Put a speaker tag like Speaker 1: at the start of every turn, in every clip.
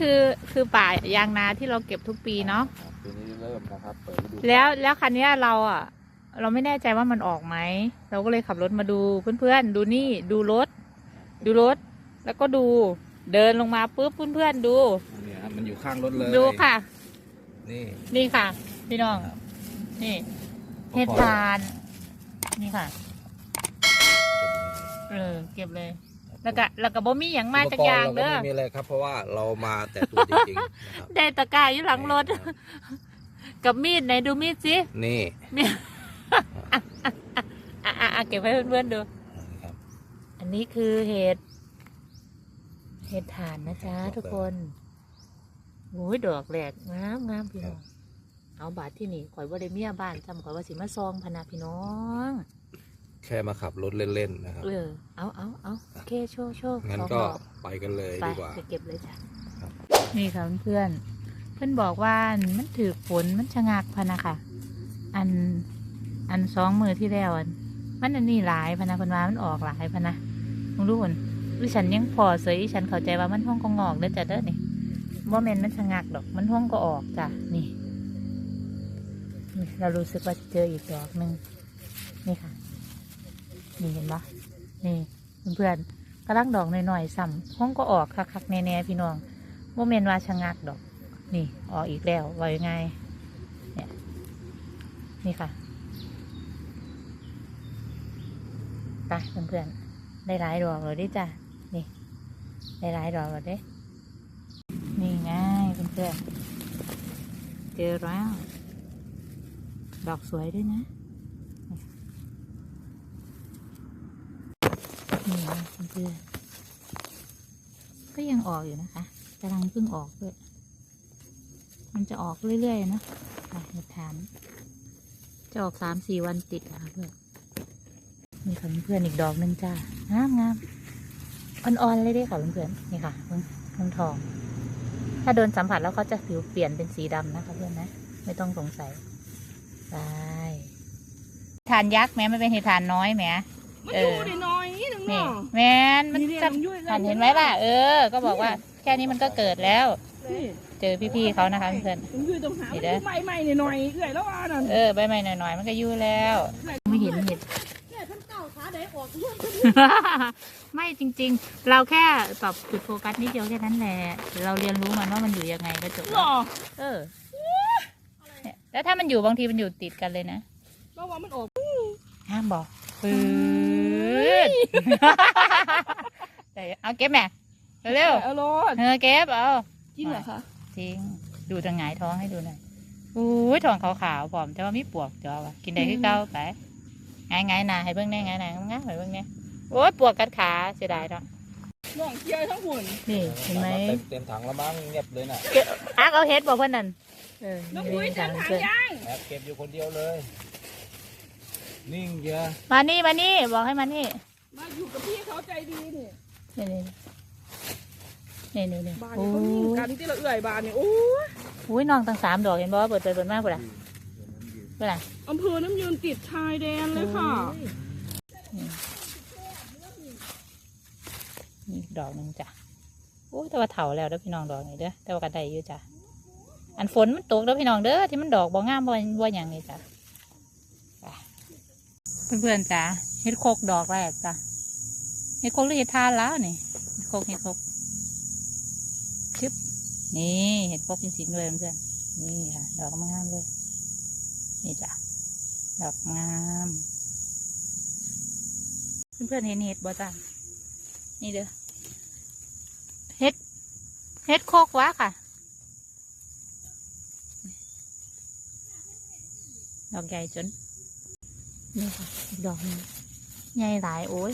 Speaker 1: คือป่ายางนาที่เราเก็บทุกปีเนาะ
Speaker 2: ครับปีนี้เริ่มนะครับเปิดฤดู
Speaker 1: แล้วแล้วคันเนี้ยเราอะ เราไม่แน่ใจว่ามันออกไหม เราก็เลยขับรถมาดูเพื่อนๆ ดูนี่ดูรถ ดูรถ แล้วก็ดูเดินลงมาปุ๊บเพื่อนๆดู
Speaker 2: เนี่ยครับมันอยู่ข้างรถเลย
Speaker 1: ดูค่ะ
Speaker 2: นี่
Speaker 1: นี่ค่ะ พี่น้อง
Speaker 2: ครับ
Speaker 1: นี่เห็ดทานนี่ค่ะ เออเก็บเลย แล้วก็แล้วก็บ่มีอย่างมาจากอย่างเด้อ
Speaker 2: อุปกรณ์เราก็ไม่มีอะไรครับ เพราะว่าเรามาแต่ตัวจริงๆนะครับ
Speaker 1: ได้ตะกร้าอยู่หลังรถกับมีดไหนดูมีดสิ
Speaker 2: นี่
Speaker 1: มีดอะอะอะเก็บให้เพื่อนๆดู
Speaker 2: ครับ
Speaker 1: อันนี้คือเห็ด เห็ดถ่านนะจ๊ะทุกคนโอ้ยดอกแหลกงามงามพี่น้อง เอาบาทที่นี่ข่อยว่าได้เมียบ้านจำข่อยว่าสิมาซองพะนาพี่น้อง
Speaker 2: แค่มาขับรถเล่นๆนะครับ
Speaker 1: เออ เอาเอาเอาโอเคโชว์โชว์
Speaker 2: งั้น
Speaker 1: สอง
Speaker 2: ก็
Speaker 1: ดอก
Speaker 2: ไปกันเลย
Speaker 1: ไป
Speaker 2: ดีกว่า
Speaker 1: ไปเก็บเลยจ้ะ
Speaker 2: ครับ
Speaker 1: นี่ค่ะเพื่อนๆเพื่อนบอกว่ามันถือฝนมันชะงักพะนะค่ะ อันอันสองมือที่แล้วอันมันอันนี้หลายพะนะเพันว่ามันออกหลายพะนะมึงรู้ผลดิฉันยังพอเสยดิฉันเข้าใจว่ามันห้องก็งอกเด้อจ้ะเด้อนี่ว่าแมนมันชะงักดอก มันห้องก็ออกจ้ะนี่นี่เรารู้สึกว่าจะเจออีกดอกหนึ่งนี่ค่ะ นี่เห็นปะนี่เพื่อนๆกำลังดอกหน่อยๆซ้ำห้องก็ออกคักๆแน่ๆพี่น้องว่าแมนว่าชะงักดอก นี่ ออกอีกแล้วว่ายังไงเนี่ยนี่ค่ะไปเพื่อนๆได้หลายดอกเลยดิจ้ะนี่ได้หลายดอกเลยด้นี่ง่ายเพื่อนๆเจอแล้วดอกสวยด้วยนะ นี่นะเพื่อนก็ยังออกอยู่นะคะกำลังเพิ่งออกด้วย มันจะออกเรื่อยๆนะอะเห็ดถามจะออกสามสี่วันติดนะคะเพื่อนนี่ค่ะเพื่อนอีกดอกหนึ่งจ้างามงามอ่อนๆเลยด้ค่ะเพื่อนๆนี่ค่ะเพิ่งทอง ถ้าโดนสัมผัสแล้วเขาจะผิวเปลี่ยนเป็นสีดำนะคะเพื่อนนะไม่ต้องสงสัยไปทานยักษ์แม้มันเป็นเห็ดทานน้อยแหม
Speaker 3: มัน
Speaker 1: เอ
Speaker 3: อ
Speaker 1: อ
Speaker 3: ยู่ได้น้อยนิดนึง
Speaker 1: นี่
Speaker 3: เนาะ
Speaker 1: แมนมัน
Speaker 3: นี่เนี่ย
Speaker 1: จะ
Speaker 3: มันยุ่ย
Speaker 1: หันเห็นไหมล่ะ เออ ก็บอกว่าแค่นี้มันก็เกิดแล้ว
Speaker 3: นี่
Speaker 1: เจอพี่ๆเขานะคะเพื่อน
Speaker 3: มันอยู่ตรงหา
Speaker 1: นี่
Speaker 3: มัน
Speaker 1: เด้อ
Speaker 3: ใหม่ใหม่ๆหน่อยๆเอื่อยแล้วอะนั่น
Speaker 1: เออใบใหม่หน่อยๆมันก็ยู่แล้ว ไม่เห็นเห็ด
Speaker 3: เนี่ยท่านเก่าขาได้ออกเรื่อง
Speaker 1: ไม่จริง ๆ เราแค่ปรับจุดโฟกัสนิดเดียวแค่นั้นแหละเราเรียนรู้มันว่ามันอยู่ยังไงก็จบ
Speaker 3: หร
Speaker 1: แล้ว
Speaker 3: อ
Speaker 1: เออเนี่ยแล้วถ้ามันอยู่บางทีมันอยู่ติดกันเลยนะ
Speaker 3: เพราะว่ามันออก
Speaker 1: ห้ามบอกปื ดแต่เอาเก็บแม่เร็ว
Speaker 3: เอารอด
Speaker 1: ๆเออเก็บเอา
Speaker 3: จริงเหรอคะ
Speaker 1: จริง ดูทางหงายท้องให้ดูหน่อยอุ้ยท้องขาวๆผอมแต่ว่ามีปวกจอวะกินได้คือเก่าไปไงไงหนาให้เบิ่งแน่ไงหนาง่ายให้เบิ่งแน่โอ้ยปวกกัดขาเสียดายเนาะ
Speaker 3: น้องเกียร์ทั้งหุ่น
Speaker 1: นี่เห็นไหม
Speaker 2: เต็มเต็มถังแล้วมั้งเงียบเลยน่ะ
Speaker 1: อักเอาเฮ็ดบอกเพื่อนนั่นเออ
Speaker 3: น้อง
Speaker 1: นี่
Speaker 3: คุย
Speaker 1: นี่
Speaker 3: เต็
Speaker 1: ค่ะ
Speaker 3: มถัง
Speaker 1: เพื่อน
Speaker 3: ย่าง
Speaker 2: แอบเก็บอยู่คนเดียวเลย นิ่งเยอะ
Speaker 1: มานี่มานี่บอกให้มานี่
Speaker 3: มาอยู่กับพี่เขาใจดีนี่
Speaker 1: นี่นี่นี่นี่นี่
Speaker 3: บ้าน
Speaker 1: โอ้
Speaker 3: นี้เขา
Speaker 1: ย
Speaker 3: มีกันที่ละเอื่อยบ้านนี่โอ้ย
Speaker 1: อุ้ยน้องตั้งสามดอกเห็นบอกว่าเปิดไปเปิดมากกว่าเวลา
Speaker 3: อำเภอน้ำยืนติดชายแดนเลยค่ะ
Speaker 1: นี่ดอกหนึ่งจ้ะโอ้ยแต่ว่าเถาแล้วเด้อพี่น้องดอกนี่เด้อแต่ว่ากันได้อยู่จ้ะอันฝนมันตกเด้อพี่น้องเด้อที่มันดอกบ่งามบ่บ่อย่างนี้จ้ะไป เพื่อนๆจ้ะเฮ็ดโคกดอกแรกจ้ะเฮ็ดโคกหรือเฮ็ดทานแล้วนี่เฮ็ดโคกเฮ็ดโคกชึบนี่เฮ็ดโคกจริงๆเลยเพื่อนนี่ค่ะ ดอกงามเลย นี่จ้ะดอกงามเพื่อนๆเห็นเห็ดบ่จ้ะนี่เด้อเห็ดเห็ดโคกวะค่ะดอกใหญ่จน นี่ค่ะอีกดอกหนึงใหญ่หลายโอ้ย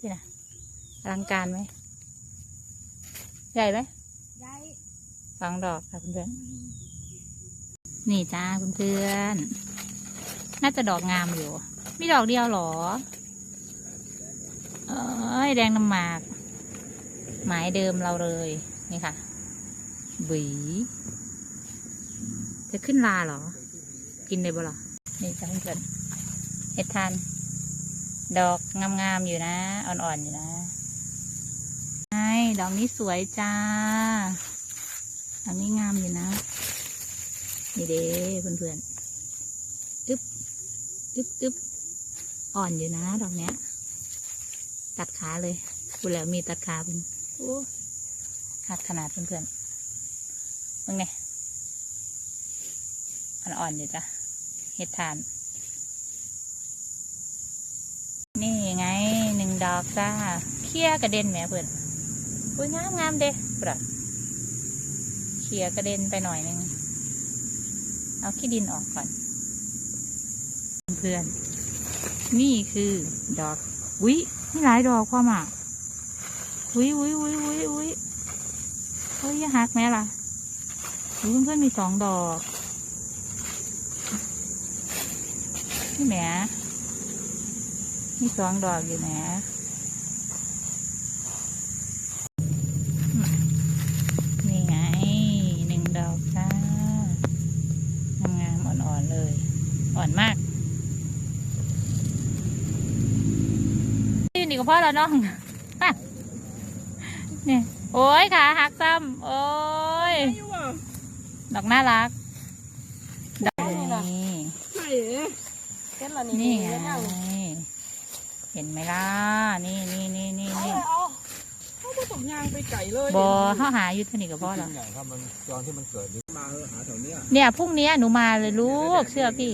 Speaker 1: นี่นะอลังการไหมใหญ่ไหม
Speaker 3: ใหญ่
Speaker 1: สองดอกค่ะเพื่อนๆนี่จ้าเพื่อนๆน่าจะดอกงามอยู่ มีดอกเดียวเหรอเอ้ยแดงน้ำหมาก หมายเดิมเราเลยนี่ค่ะบีจะขึ้นลาเหรอ กินได้บ่หรอนี่จ้าเพื่อนเห็ดทาน ดอกงามๆอยู่นะ อ่อนๆอยู่นะไงดอกนี้สวยจ้าดอกนี้งามอยู่นะ นี่เด้เพื่อนๆอึ๊บอึ๊บอึ๊บอ่อนอยู่นะ ดอกเนี้ย ตัดขาเลยคุณแล้วมีตัดขาเป็นโอ้ขาดขนาดเพื่อนๆมึงไงอ่อนๆอยู่จ้ะ เห็ดทาน นี่ไงหนึ่งดอกจ้าเคี่ยกระเด็นแหม่เพื่อนอุ้ยงามงามเด้ปะเคี่ยกระเด็นไปหน่อยหนึงเอาขี้ดินออกก่อน เพื่อน นี่คือดอกวินี่หลายดอกความอะวิวิวิวิวิเฮ้ยอย่าหักแม่ล่ะอุ๊ยเพื่อนๆมีสองดอก นี่แหมมีสองดอกอยู่แหมนี่ไงหนึ่งดอกจ้างามๆอ่อนๆเลย อ่อนมากนี่นี่ก็พ่อแล้วน้องฮะนี่โอ้ยขาหักซ้ำโอ้ย
Speaker 3: ไม่อยู่อะ
Speaker 1: ดอกน่ารักดอกนี้
Speaker 3: ไหนเอ๊ะ
Speaker 4: เก็ตละนี่
Speaker 1: นี่ไง
Speaker 4: เก็ตยัง
Speaker 1: เห็นไหมล่ะ นี่นี่นี่นี่
Speaker 3: เอา
Speaker 1: นี่
Speaker 3: เลยเอาเขาผสมยางไปไก่เลย
Speaker 1: บอเขาหาอยู่เท่านี้กับพ่อ
Speaker 2: จ
Speaker 1: แล้ว
Speaker 2: ริงๆอย่างถ้ามันตอนที่มันเกิดนี่มาเออหาแถวเนี้ย
Speaker 1: เนี่ยพรุ่งนี้หนูมาเลยลูกเชื่อพี่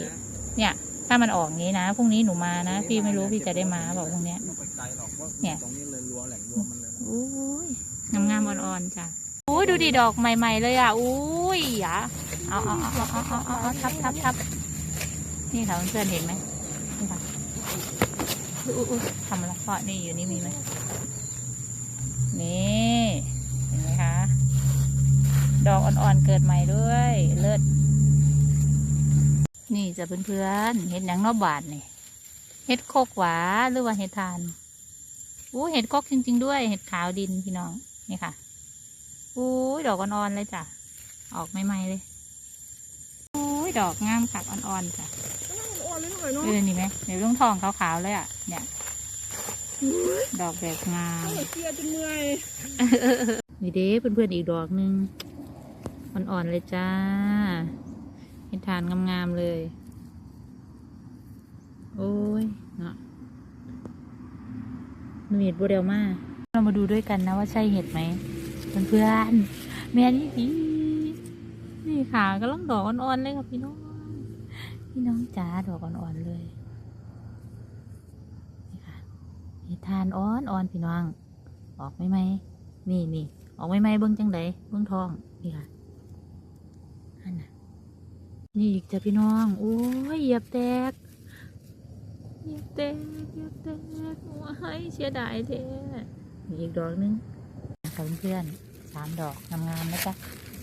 Speaker 1: เนี่ย ถ้ามันออกงี้นะพรุ่งนี้หนูมานะพี่ไม่รู้พี่จะได้มาบอกพรุ่งเนี้ย
Speaker 2: ไม่ต้องไปไกลหรอกว่า
Speaker 1: เนี่ย
Speaker 2: ตรงนี้เลยรัวแหล่งรวมมันเลย
Speaker 1: อุ้ยงามงามๆอ่อนๆจ้ะอุ้ยดูดิดอกใหม่ ๆ เลยอะอุ้ยอะเอาเอาเอาเอาเอาเอาเอาทับทับทับ นี่ค่ะเพื่อนเห็นไหมนี่ค่ะอุ๊ยอุ๊ยอุ๊ยทำอะไรเพาะนี่อยู่นี่มีไหมนี่เห็นไหมคะดอกอ่อนๆเกิดใหม่ด้วยเลิศนี่จะเพื่อนๆเห็ดหยังนอบาทนี่เห็ดโคกหวาหรือว่าเห็ดทานอู้เห็ดกกจริง ๆ ด้วย เห็ดขาวดินพี่น้องนี่ค่ะอู้ดอกอ่อนๆเลยจ้ะออกใหม่ๆเลยอู้ดอกงามกักอ่อนๆจ้ะ
Speaker 3: เลยหน่อยเนาะ
Speaker 1: เออนี่ไหมเดี๋ยวต้องทองขาวๆเลยอะเนี่ยดอกแบบงาม
Speaker 3: เสียจนเมื่อย
Speaker 1: นี่เด้เพื่อนๆอีกดอกหนึ่งอ่อนๆเลยจ้าเห็ดทานงามๆเลย โอ้ยเนาะหนูเห็ดโบเดลมาเรามาดูด้วยกันนะว่าใช่เห็ดไหมเพื่อนๆแม่นี่ดีนี่ค่ะก็ลังดอกอ่อนๆเลยค่ะพี่น้อง พี่น้องจ๋าดอกอ่อนๆเลยนี่ค่ะเห็ดทานอ่อนๆพี่น้อง ออกไหมไหมนี่นี่ออกไม่ไหมเบิ้องจังไดเบิ้องทองนี่ค่ะอันน่ะนี่อีกจ้ะพี่น้องโอ้ยเหยียบแตกเหยียบแตกเหยียบแตกโอ้ยเสียดายแท้มีอีกดอกหนึงค่ะเพื่อนๆสามดอกงามๆนะจ๊ะ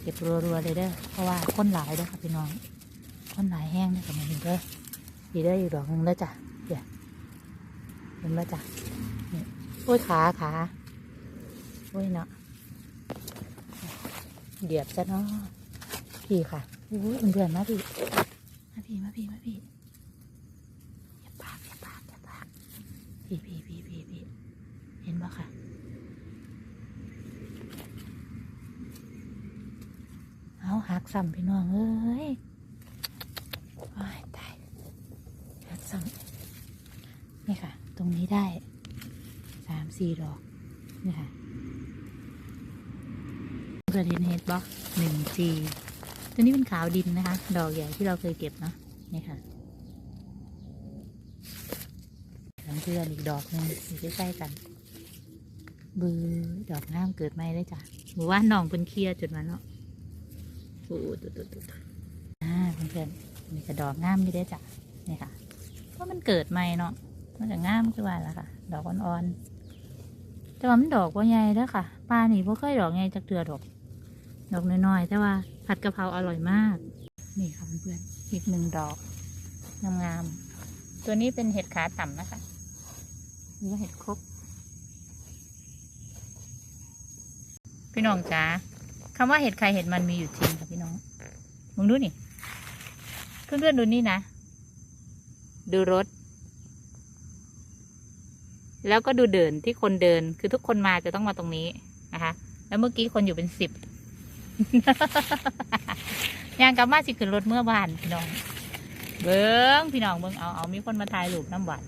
Speaker 1: เก็บรัวๆเลยเด้อเพราะว่าคนหลายเด้อค่ะพี่น้อง คนหลายแห้งเด้อกับมันเด้อดีเด้ออีกดอกหนึงแล้วจ้ะเดี๋ยวเห็นแล้วจ้ะนี่โอ้ยขาขาโอ้ยเนาะเดียบซะเนาะพี่ค่ะอุ้ยเพื่อนมาพี่มาพี่มาพี่มาพี่อย่าปากอย่าปากอย่าปากพี่พี่พี่พี่พี่เห็นปะค่ะเอาหักซ้ำพี่น้องเอ้ยโอ้ยตายหักซ้ำนี่ค่ะ ตรงนี้ได้ สี่ดอกนี่ค่ะเพื่อนเห็นเห็ดบล็อกหนึ่งจีตัวนี้เป็นขาวดินนะคะ ดอกใหญ่ที่เราเคยเก็บเนาะนี่ค่ะแล้วเพื่อนอีกดอกหนึงอยู่ใกล้ๆกัน บือดอกงามเกิดไม่ได้จ้ะหมู่ว่านน้องเป็นเคลียร์จุดมาเนาะโอ้ตุ๊ดตุ๊ดตุ๊ดอ่าเพื่อนๆมีกระดอกงามไม่ได้จ้ะนี่ค่ะ เพราะมันเกิดใหม่เนาะมันจะงามคือว่าล่ะค่ะ ดอกอ่อนๆ แต่ว่ามันดอกว่าใหญ่เด้อค่ะปลานี่บ่เคยดอกใหญ่จากเตือดอก ดอกน้อยๆแต่ว่าผัดกะเพราอร่อยมาก นี่ค่ะเพื่อนๆอีกหนึ่งดอกงามๆตัวนี้เป็นเห็ดขาต่ำนะคะนี่ก็เห็ดครบพี่น้องจ๋าคำว่าเห็ดใครเห็ดมันมีอยู่จริงค่ะพี่น้องมึงดูนี่เพื่อนๆดูนี่นะ ดูรถ แล้วก็ดูเดินที่คนเดินคือทุกคนมาจะต้องมาตรงนี้นะคะ แล้วเมื่อกี้คนอยู่เป็นสิบยางกลับมาสิขึ้นรถเมื่อวานพี่น้อง เบิ้งพี่น้องเบิ้งเอาเอามีคนมาถ่ายรูปน้ำหวาน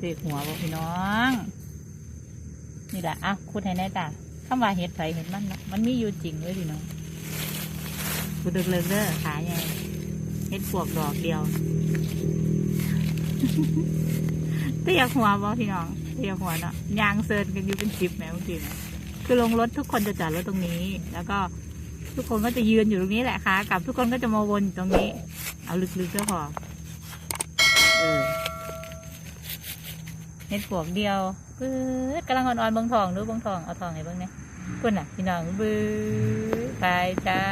Speaker 1: ถือหัวบ่พี่น้อง นี่แหละอะคุดให้แน่จ้ะคำว่าเห็ดไผเห็ดมันเนะมันมีอยู่จริงเลยพี่น้องกูดึกเลิกเด้อขาใหญ่เห็ดปวกดอกเดียว เตียหัวบ่พี่น้องเตียหัวเนาะยางเซินกันอยู่เป็นสิบแหมเมื่อกี้นะคือลงรถทุกคนจะจอดรถตรงนี้ แล้วก็ทุกคนก็จะยืนอยู่ตรงนี้แหละค่ะกลับทุกคนก็จะมาวนอยู่ตรงนี้ เอาลึกๆก็พอเออเห็ดปวกเดียวปื๊ดกำลังอ่อนๆเบางทองดูเบางทองเอาทองให้เบิ่งเนี่ยคุณน่ะ พี่น้องบื้อไปจ้า